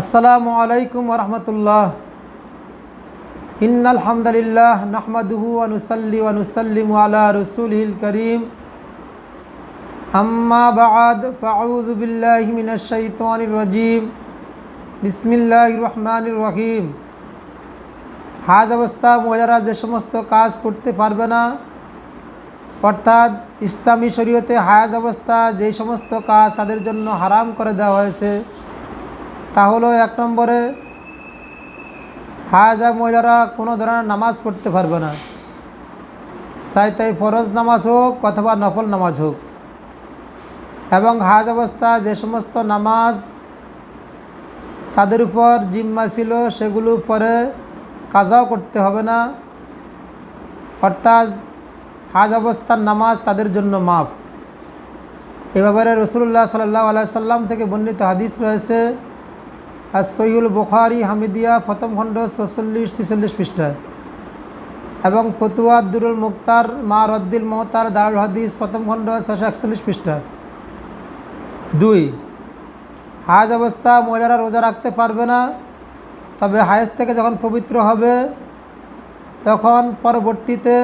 আসসালামু আলাইকুম রহমতুল্লাহ। ইন্নাল হামদালিল্লাহ নাহমাদুহু আনুসাল্লি ওয়ানুসাল্লিম আলা রসুলহিল করিম। বাদ, ফাউযু বিল্লাহি মিনাশ শাইতানির রাজিম। বিসমিল্লাহির রহমানির রহিম। হাজ অবস্থা, মহিলারা যে সমস্ত কাজ করতে পারবে না, অর্থাৎ ইসলামী শরীয়তে হায়াজ অবস্থা যেই সমস্ত কাজ তাদের জন্য হারাম করে দেওয়া হয়েছে। তা হলো এক নম্বরে হায়াজা মহিলারা কোনো ধরনের নামাজ পড়তে পারবে না। চাই তাই ফরজ নামাজ হোক অথবা নফল নামাজ হোক। এবং হাজ অবস্থা যে সমস্ত নামাজ তাদের উপর জিম্মা ছিল সেগুলো পরে কাজাও করতে হবে না। অর্থাৎ হাজ অবস্থার নামাজ তাদের জন্য মাফ। এ ব্যাপারে রসুল্লাহ সাল্লাহ আলাইসাল্লাম থেকে বর্ণিত হাদিস রয়েছে আর সৈউল বুখারি, হামিদিয়া, প্রথম খণ্ড ছচল্লিশ, ছেচল্লিশ পৃষ্ঠায়। এবং ফতুয়া দুরুল মুক্তার, মা রদ্দিল মহতার, দারুল হাদিস, প্রথম খণ্ড ছশো একচল্লিশ পৃষ্ঠা দুই, হাজ অবস্থা মহিলারা রোজা রাখতে পারবে না, তবে হায়েজ থেকে যখন পবিত্র হবে, তখন পরবর্তীতে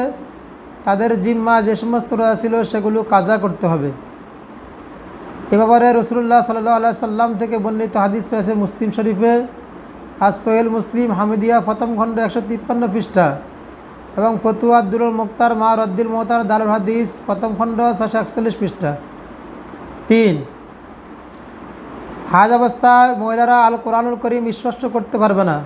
তাদের জিম্মা যে সমস্ত রোজা ছিল সেগুলো কাজা করতে হবে। এ ব্যাপারে রসুল্লাহ সাল্লাহ সাল্লাম থেকে বর্ণিত হাদিস রয়েছে মুসলিম শরীফে। আর সোহেল মুসলিম হামিদিয়া প্রথম খণ্ড একশো তিপ্পান্ন পৃষ্ঠা। এবং ফতুয়া আব্দুল মুক্তার মা রদ্দিল মোহতার দারুল হাদিস প্রথম খণ্ড ছশো একচল্লিশ পৃষ্ঠা। তিন, হাজ অবস্থায় মহিলারা আল কোরআনুল করিম স্পষ্ট করতে পারবে না।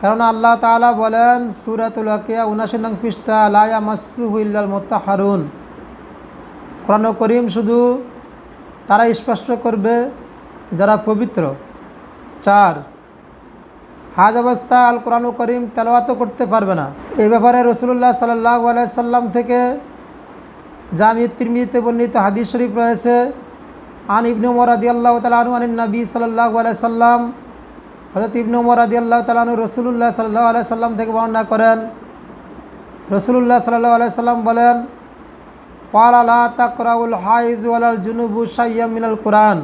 কারণ আল্লাহ তালা বলেন, সুরাতুল আকিয়া উনাশি নং পৃষ্ঠা লায়া মাসুহ ইল্লাল মোত্তা হারুন কোরআন করিম শুধু তারা স্পষ্ট করবে যারা পবিত্র। চার, হাজ অবস্থা আল কোরআন করিম তেলাওয়াত করতে পারবে না। এই ব্যাপারে রসুল্লাহ সাল্লাহ আলাইসাল্লাম থেকে জামি তিরমিতে বর্ণিত হাদিস শরীফ রয়েছে। আন ইবনু উমর আদি আল্লাহ তালু আন নবী সাল্লাহ আলাইসাল্লাম হজরত ইবনু উমর আদি আল্লাহ তালু রসুল্লাহ সাল্লাহ আলাইসাল্লাম থেকে বর্ণনা করেন। রসুল্লাহ সাল্লাহ আলাইসাল্লাম বলেন পাল আলা তাকরাউল হাইজ ওয়ালাল জুনুবু সাইয়া মিনাল কোরআন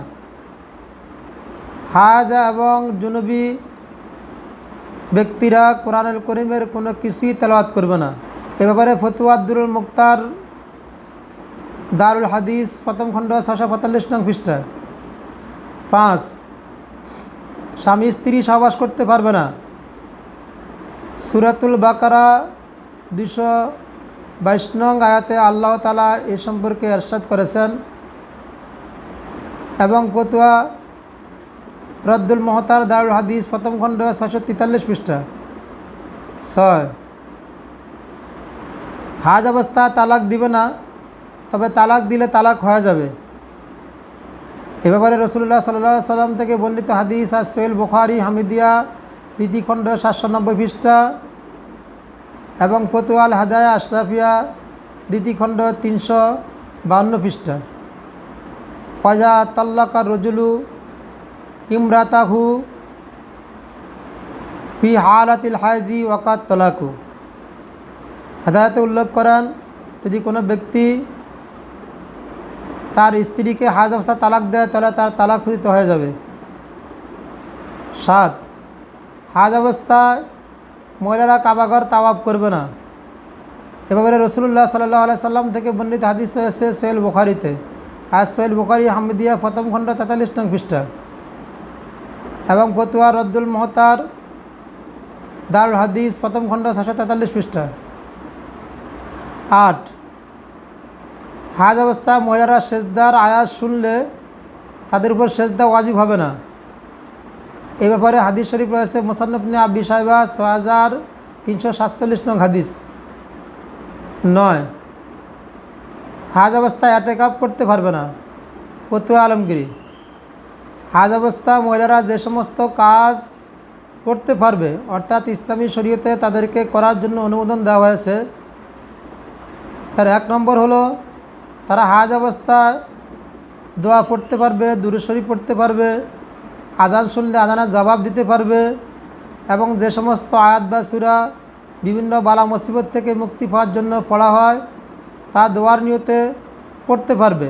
হাজা এবং জুনুবি ব্যক্তিরা কোরআনুল করিমের কোনো কিছুই তেলাওয়াত করবে না। এ ব্যাপারে ফতুয়া মুক্তার দারুল হাদিস প্রথম খণ্ড ছশো পঁয়তাল্লিশ নং পৃষ্ঠা। পাঁচ, স্বামী স্ত্রী সহবাস করতে পারবে না। সুরাতুল বাকারা দুশো বাইশ আয়াতে আল্লাহ তালা এ সম্পর্কে এরশাদ করেছেন এবং পতুয়া রদ্দুল মহতার দারুল হাদিস প্রথম খণ্ড ছশো তেতাল্লিশ পৃষ্ঠা। ছয়। হাজ অবস্থা তালাক দিবে না, তবে তালাক দিলে তালাক হয়ে যাবে। এ ব্যাপারে রসুল্লাহ সাল্লাহ সাল্লাম থেকে বর্ণিত হাদিস আর সোহেল বুখারি হামিদিয়া দ্বিতীখণ্ড সাতশো নব্বই পৃষ্ঠা। এবং ফতুয়াল হাদায়া আশরাফিয়া দ্বিতীখণ্ড তিনশো বাউন্ন পৃষ্ঠা। পজা তাল্লাকা রজুলু ইমরাতাহু ফি হালাতিল হায়জি ওয়াকাত তলাকু। হেদায়তে উল্লেখ করেন, যদি কোনো ব্যক্তি তার স্ত্রীকে হাজ অবস্থা তালাক দেয়, তাহলে তার তালাক খুদিত হয়ে যাবে। সাত, হাজ অবস্থায় মহিলারা কাবাঘর তাওয়াব করবে না। এভাবে রসুল্লাহ সাল্লাহ সাল্লাম থেকে বর্ণিত হাদিস হয়েছে সোহেল বুখারিতে। আর সোহেল বুখারি, হামিদিয়া, প্রথম খণ্ড, তেতাল্লিশ নং পৃষ্ঠা। এবং ফতুয়া, রদ্দুল মহতার, দারুল হাদিস, প্রথম খণ্ড ছশো তেতাল্লিশ পৃষ্ঠা। আট, হাজ অবস্থা মহিলারা সেজদার আয়াস শুনলে তাদের উপর সেজদা ওয়াজিব হবে না। এই ব্যাপারে হাদিস শরীফ রয়েছে মোসান্নফনে আব্বি সাহেবা ছ হাজার তিনশো সাতচল্লিশ নং হাদিস। নয়। হাজ অবস্থায় এতে কাপ করতে পারবে না। ফতুয়া আলমগিরি। হাজ অবস্থা মহিলারা যে সমস্ত কাজ করতে পারবে, অর্থাৎ ইসলামী শরীয়তে তাদেরকে করার জন্য অনুমোদন দেওয়া হয়েছে। তার এক নম্বর হলো, তারা হাজ অবস্থায় দোয়া পড়তে পারবে দূরেশ্বরী পড়তে পারবে। আজান শুনলে আজানের জবাব দিতে পারবে এবং যে সমস্ত আয়াত বা সুরা বিভিন্ন বালা মুসিবত থেকে মুক্তি পাওয়ার জন্য পড়া হয়, তা দোয়ার নিয়তে পড়তে পারবে।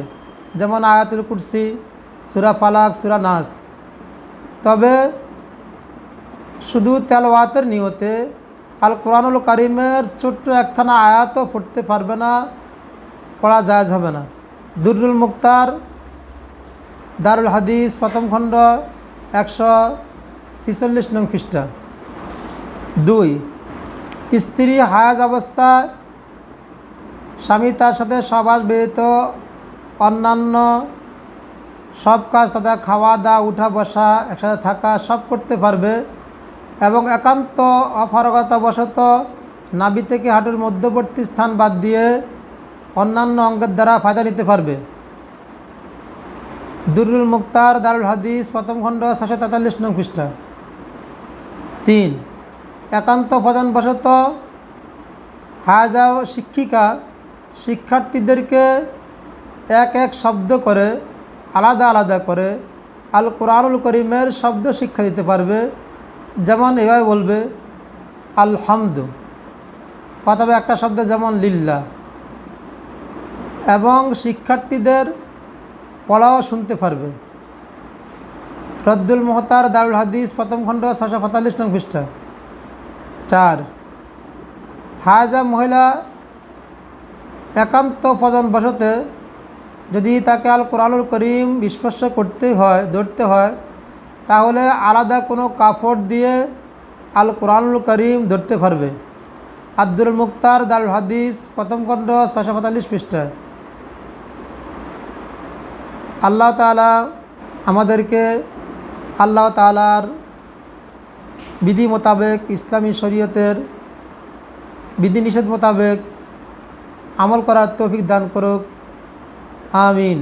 যেমন আয়াতুল কুরসি, সুরা ফালাক, সুরা নাস। তবে শুধু তেলওয়াতের নিয়তে আল কোরআনুল কারিমের ছোট্ট একখানা আয়াতও পড়তে পারবে না, পড়া জায়জ হবে না। দুরুল মুক্তার, দারুল হাদিস, প্রথম খণ্ড একশো ছিচল্লিশ নং পৃষ্ঠা। দুই, স্ত্রী হায়াজ অবস্থায় স্বামী তার সাথে সবাস ব্যতীত অন্যান্য সব কাজ, তাদের খাওয়া, দাওয়া, উঠা, বসা, একসাথে থাকা সব করতে পারবে এবং একান্ত অপারগতাবশত নাভি থেকে হাঁটুর মধ্যবর্তী স্থান বাদ দিয়ে অন্যান্য অঙ্গের দ্বারা ফায়দা নিতে পারবে। দুরুল মুক্তার দারুল হাদিস, প্রথম খণ্ড ছশো তেতাল্লিশ নং পৃষ্ঠা। তিন, একান্ত ভজনবশত হাজা শিক্ষিকা শিক্ষার্থীদেরকে এক এক শব্দ করে, আলাদা আলাদা করে আল কোরআনুল করিমের শব্দ শিক্ষা দিতে পারবে। যেমন এভাবে বলবে, আলহামদ। অথবা একটা শব্দ যেমন লিল্লা। এবং শিক্ষার্থীদের পড়াও শুনতে পারবে। রদ্দুল মোহতার, দারুল হাদিস, প্রথম খণ্ড ছশো পঁয়তাল্লিশ নং পৃষ্ঠা। চার হাজা মহিলা একান্ত বসতে যদি তাকে আল কোরআনুল করিম স্পর্শ করতে হয়, ধরতে হয়, তাহলে আলাদা কোনো কাপড় দিয়ে আল কোরআনুল করিম ধরতে পারবে। আব্দুল মুক্তার দারুল হাদিস, প্রথম খণ্ড ছশো পঁয়তাল্লিশ পৃষ্ঠা। আল্লাহ তালা আমাদেরকে আল্লাহ তালার বিধি মোতাবেক ইসলামী শরীয়তের বিধিনিষেধ মোতাবেক আমল করার তৌফিক দান করুক। আমিন।